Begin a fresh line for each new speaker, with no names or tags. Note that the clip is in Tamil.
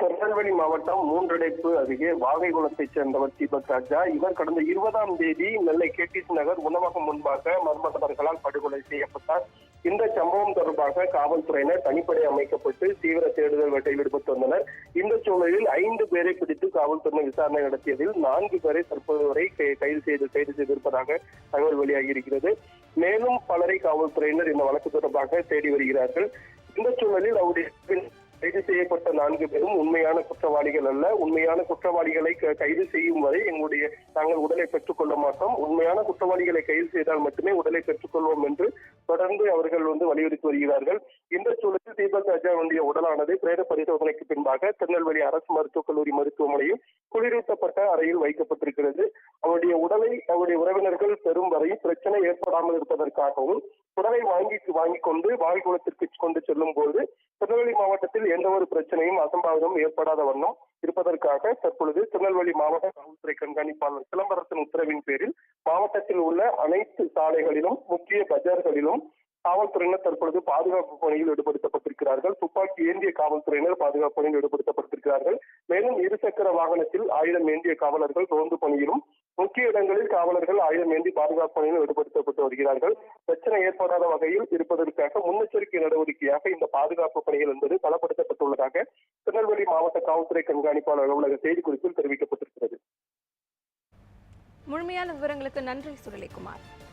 திருநெல்வேலி மாவட்டம் மூன்றடைப்பு அருகே வாகைகுளத்தைச் சேர்ந்தவர் தீபக் ராஜா இவர் கடந்த இருபதாம் தேதி நெல்லை கேடிசி நகர் உணவகம் முன்பாக மர்ம நபர்களால் படுகொலை செய்யப்பட்டார் இந்த சம்பவம் தொடர்பாக காவல்துறையினர் தனிப்படை அமைக்கப்பட்டு தீவிர தேடுதல் வேட்டையில் ஈடுபட்டு வந்தனர் இந்த சூழலில் ஐந்து பேரை பிடித்து காவல்துறை விசாரணை நடத்தியதில் நான்கு பேரை தற்போது வரை கைது செய்து கைது செய்திருப்பதாக தகவல் வெளியாகி இருக்கிறது மேலும் பலரை காவல்துறையினர் இந்த வழக்கு தொடர்பாக தேடி வருகிறார்கள் இந்த சூழலில் அவருடைய கைது செய்யப்பட்ட நான்கு பேரும் உண்மையான குற்றவாளிகள் அல்ல உண்மையான குற்றவாளிகளை கைது செய்யும் வரை எங்களுடைய நாங்கள் உடலை பெற்றுக்கொள்ள மாட்டோம் உண்மையான குற்றவாளிகளை கைது செய்தால் மட்டுமே உடலை பெற்றுக்கொள்வோம் என்று தொடர்ந்து அவர்கள் வந்து வலியுறுத்தி வருகிறார்கள் இந்த சூழலில் தீபக் ராஜாவுடைய உடலானது பிரேத பரிசோதனைக்கு பின்பாக திருநெல்வேலி அரசு மருத்துவக் கல்லூரி மருத்துவமனையில் குளிரூட்டப்பட்ட அறையில் வைக்கப்பட்டிருக்கிறது அவருடைய உடலை அவருடைய உறவினர்கள் பெறும் வரை பிரச்சனை ஏற்படாமல் இருப்பதற்காகவும் உடலை வாங்கி வாங்கிக் கொண்டு வாய்குளத்திற்கு கொண்டு செல்லும் போது திருநெல்வேலி மாவட்டத்தில் எந்த ஒரு பிரச்சனையும் அசம்பாவிதம் ஏற்படாத வண்ணம் இருப்பதற்காக தற்பொழுது திருநெல்வேலி மாவட்ட காவல்துறை கண்காணிப்பாளர் சிலம்பரசன் உத்தரவின் பேரில் மாவட்டத்தில் உள்ள அனைத்து சாலைகளிலும் முக்கிய பஜார்களிலும் காவல்துறையினர் தற்பொழுது பாதுகாப்பு பணியில் ஈடுபடுத்தப்பட்டிருக்கிறார்கள் துப்பாக்கி ஏந்திய காவல்துறையினர் பாதுகாப்பு பணியில் ஈடுபடுத்தப்பட்டிருக்கிறார்கள் மேலும் இருசக்கர வாகனத்தில் ஆயுதம் ஏந்திய காவலர்கள் ரோந்து பணியிலும் முக்கிய இடங்களில் காவலர்கள் ஆயுதம் ஏந்தி பாதுகாப்பு பணியில் ஈடுபடுத்தப்பட்டு வருகிறார்கள் பிரச்சனை ஏற்படாத வகையில் இருப்பதற்காக முன்னெச்சரிக்கை நடவடிக்கையாக இந்த பாதுகாப்பு பணிகள் என்பது பலப்படுத்தப்பட்டுள்ளதாக திருநெல்வேலி மாவட்ட காவல்துறை கண்காணிப்பாளர் அலுவலக செய்திக்குறிப்பில் தெரிவிக்கப்பட்டிருக்கிறது முழுமையான விவரங்களுக்கு நன்றி சுரளிக்குமார்